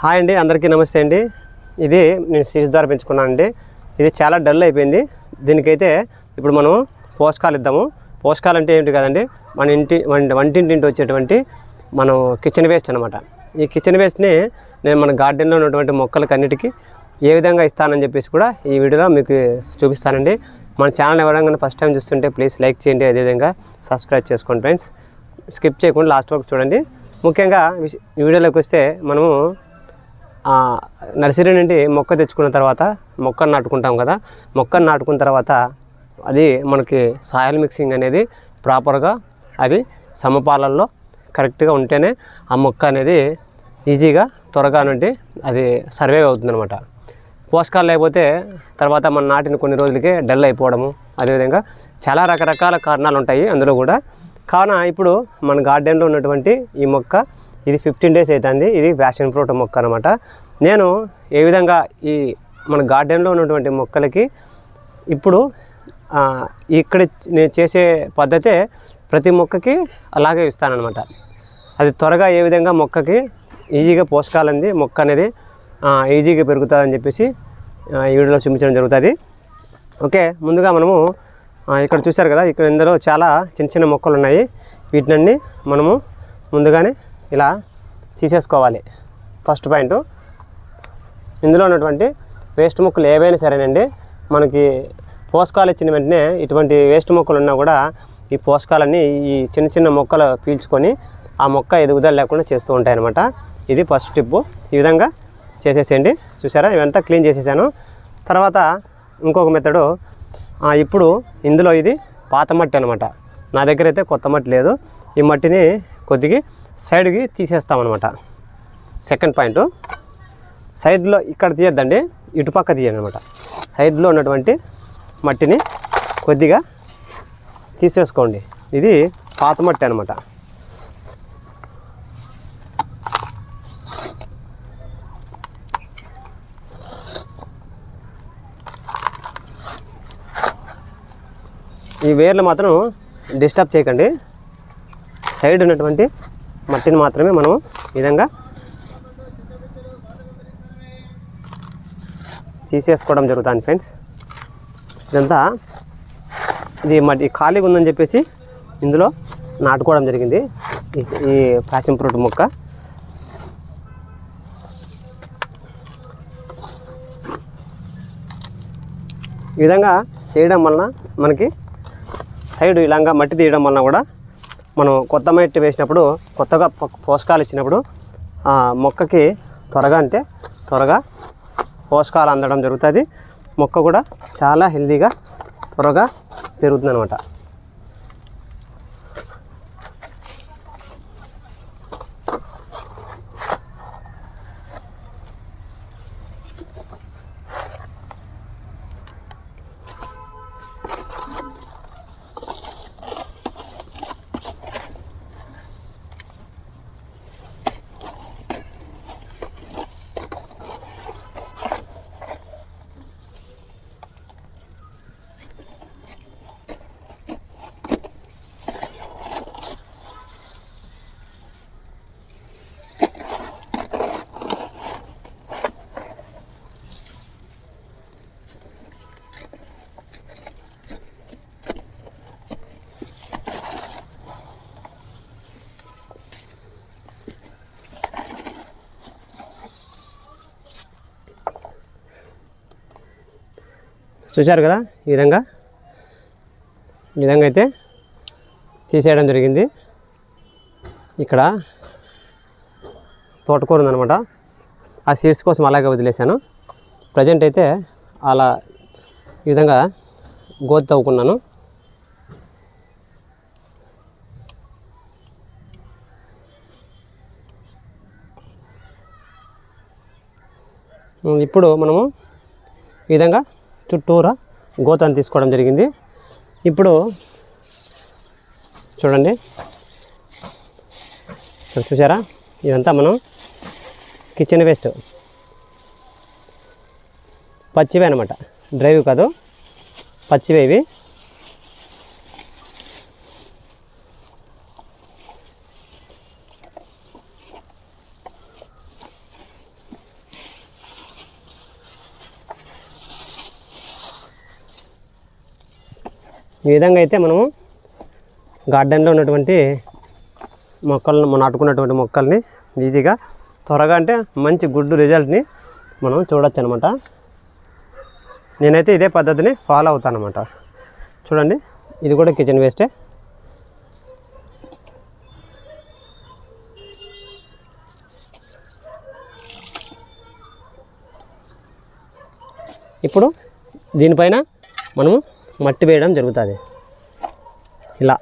Hi అండి అందరికీ నమస్తే అండి. ఇది నేను సీడ్స్ ద్వారా పెంచుకున్నాను అండి. ఇది చాలా డల్ అయిపోయింది. దీనికైతే ఇప్పుడు మనం పోషకాలు ఇద్దాము. పోషకాలు అంటే ఏంటి కదండి? మన ఇంటి మన వంటింటింటి వచ్చేటువంటి మనం కిచెన్ వేస్ట్ అనమాట ఈ కిచెన్ వేస్ట్ని నేను మన గార్డెన్లో ఉన్నటువంటి మొక్కలకి అన్నిటికీ ఏ విధంగా ఇస్తానని చెప్పేసి కూడా ఈ వీడియోలో మీకు చూపిస్తానండి. మన ఛానల్ ఎవరైనా ఫస్ట్ టైం చూస్తుంటే ప్లీజ్ లైక్ చేయండి. అదేవిధంగా సబ్స్క్రైబ్ చేసుకోండి ఫ్రెండ్స్ స్కిప్ చేయకుండా లాస్ట్ వరకు చూడండి. ముఖ్యంగా ఈ వీడియోలోకి వస్తే మనము నర్సరీ నుండి మొక్క తెచ్చుకున్న తర్వాత మొక్కను నాటుకుంటాం కదా. మొక్కను నాటుకున్న తర్వాత అది మనకి సాయిల్ మిక్సింగ్ అనేది ప్రాపర్గా అది సమపాలల్లో కరెక్ట్గా ఉంటేనే ఆ మొక్క అనేది ఈజీగా త్వరగా నుండి అది సర్వే అవుతుందనమాట పోషకాలు లేకపోతే తర్వాత మన నాటిన కొన్ని రోజులకే డల్ అయిపోవడము అదేవిధంగా చాలా రకరకాల కారణాలు ఉంటాయి అందులో కూడా. కావున ఇప్పుడు మన గార్డెన్లో ఉన్నటువంటి ఈ మొక్క ఇది ఫిఫ్టీన్ డేస్ అవుతుంది ఇది ప్యాషన్ ఫ్రూట్ మొక్క అనమాట నేను ఏ విధంగా ఈ మన గార్డెన్లో ఉన్నటువంటి మొక్కలకి ఇప్పుడు ఇక్కడ నేను చేసే పద్ధతే ప్రతి మొక్కకి అలాగే ఇస్తానమాట అది త్వరగా ఏ విధంగా మొక్కకి ఈజీగా పోషకాలు అంది మొక్క అనేది ఈజీగా పెరుగుతుందని చెప్పేసి ఈ వీడియోలో చూపించడం జరుగుతుంది. ఓకే ముందుగా మనము ఇక్కడ చూశారు కదా ఇక్కడ ఇందులో చాలా చిన్న చిన్న మొక్కలు ఉన్నాయి. వీటినన్నీ మనము ముందుగానే ఇలా తీసేసుకోవాలి. First point. ఇందులో ఉన్నటువంటి వేస్ట్ మొక్కలు ఏవైనా సరేనండి మనకి పోషకాలు ఇచ్చిన వెంటనే ఇటువంటి వేస్ట్ మొక్కలు ఉన్నా కూడా ఈ పోషకాలన్నీ ఈ చిన్న చిన్న మొక్కలు పీల్చుకొని ఆ మొక్క ఎదుగుదల లేకుండా చేస్తూ ఉంటాయన్నమాట. ఇది ఫస్ట్ టిప్పు ఈ విధంగా చేసేసేయండి. చూసారా? ఇవంతా క్లీన్ చేసేసాను. తర్వాత ఇంకొక మెథడు. ఇప్పుడు ఇందులో ఇది పాత మట్టి అనమాట నా దగ్గర అయితే కొత్త మట్టి లేదు. ఈ మట్టిని కొద్దిగా సైడ్కి తీసేస్తామన్నమాట. Second point. సైడ్లో ఇక్కడ తీయద్దండి ఇటుపక్క తీయండి అనమాట సైడ్లో ఉన్నటువంటి మట్టిని కొద్దిగా తీసేసుకోండి. ఇది పాత మట్టి అనమాట ఈ వేర్లు మాత్రం డిస్టర్బ్ చేయకండి. సైడ్ ఉన్నటువంటి మట్టిని మాత్రమే మనం ఈ విధంగా తీసేసుకోవడం జరుగుతుంది ఫ్రెండ్స్. ఇదంతా ఇది మట్టి ఖాళీగా ఉందని చెప్పేసి ఇందులో నాటుకోవడం జరిగింది. ఈ- ఈ ప్యాషన్ ఫ్రూట్ మొక్క. ఈ విధంగా చేయడం వలన మనకి సైడ్ ఇలాగా మట్టి తీయడం వలన కూడా మనం కొత్త మట్టి వేసినప్పుడు కొత్తగా పోషకాలు ఇచ్చినప్పుడు ఆ మొక్కకి త్వరగా అంటే త్వరగా పోషకాలు అందడం జరుగుతుంది. మొక్క కూడా చాలా హెల్తీగా త్వరగా పెరుగుతుంది అనమాట చూశారు కదా ఈ విధంగా? ఈ విధంగా అయితే తీసేయడం జరిగింది. ఇక్కడ తోటకూర ఉందనమాట ఆ సీడ్స్ కోసం అలాగే వదిలేశాను. ప్రజెంట్ అయితే అలా ఈ విధంగా గోతి తవ్వుకున్నాను. ఇప్పుడు మనము ఈ విధంగా చుట్టూరా గోతాన్ని తీసుకోవడం జరిగింది. ఇప్పుడు చూడండి. ఇక్కడ చూసారా? ఇదంతా మనం కిచెన్ వేస్ట్ పచ్చివే అనమాట డ్రైవ్ కాదు. పచ్చివే ఇవి. ఈ విధంగా అయితే మనము గార్డెన్లో ఉన్నటువంటి మొక్కలను మనం నాటుకున్నటువంటి మొక్కల్ని ఈజీగా త్వరగా అంటే మంచి గుడ్ రిజల్ట్ని మనం చూడొచ్చు అనమాట నేనైతే ఇదే పద్ధతిని ఫాలో అవుతాను అనమాట చూడండి ఇది కూడా కిచెన్ వేస్టే. ఇప్పుడు దీనిపైన మనము మట్టి వేయడం జరుగుతుంది. ఇలా.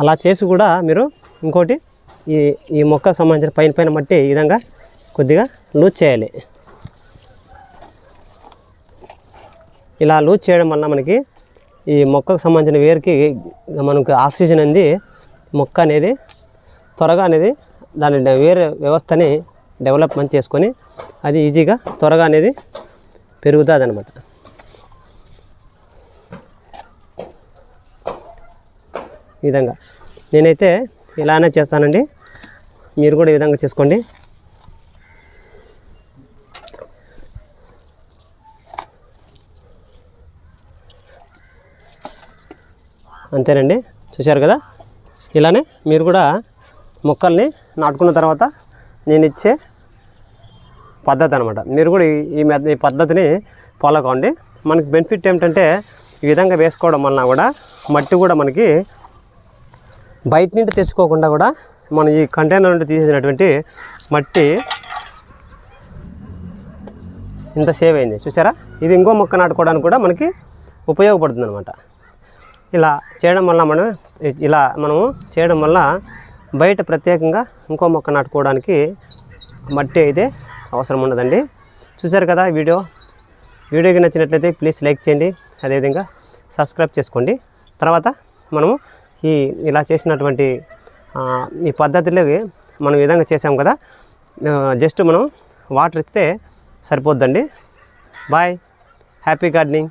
అలా చేసి కూడా మీరు ఇంకోటి ఈ ఈ మొక్కకు సంబంధించిన పైన పైన మట్టి ఈ విధంగా కొద్దిగా లూజ్ చేయాలి. ఇలా లూజ్ చేయడం వల్ల మనకి ఈ మొక్కకు సంబంధించిన వేరుకి మనకు ఆక్సిజన్ అనేది మొక్క అనేది త్వరగా అనేది దాని వేరే వ్యవస్థని డెవలప్మెంట్ చేసుకొని అది ఈజీగా త్వరగా అనేది పెరుగుతుంది అనమాట ఈ విధంగా నేనైతే ఇలానే చేస్తానండి. మీరు కూడా ఈ విధంగా చేసుకోండి. అంతేనండి? చూశారు కదా? ఇలానే మీరు కూడా మొక్కల్ని నాటుకున్న తర్వాత నేను ఇచ్చే పద్ధతి అనమాట మీరు కూడా ఈ- ఈ ఈ పద్ధతిని ఫాలో కావండి. మనకి బెనిఫిట్ ఏమిటంటే ఈ విధంగా వేసుకోవడం వలన కూడా మట్టి కూడా మనకి బయట నుండి తెచ్చుకోకుండా కూడా మనం ఈ కంటైనర్ నుండి తీసేసినటువంటి మట్టి ఇంత సేవ్ అయింది. చూసారా ఇది ఇంకో మొక్క నాటుకోవడానికి కూడా మనకి ఉపయోగపడుతుంది అనమాట ఇలా చేయడం వల్ల మనం ఇలా మనము చేయడం వల్ల బయట ప్రత్యేకంగా ఇంకో మొక్క నాటుకోవడానికి మట్టి అయితే అవసరం ఉండదండి. చూసారు కదా వీడియో? వీడియోకి నచ్చినట్లయితే ప్లీజ్ లైక్ చేయండి. అదేవిధంగా సబ్స్క్రైబ్ చేసుకోండి. తర్వాత మనము ఈ ఇలా చేసినటువంటి ఈ పద్ధతిలో మనం విధంగా చేసాం కదా. జస్ట్ మనం వాటర్ ఇస్తే సరిపోద్దండి. Bye happy gardening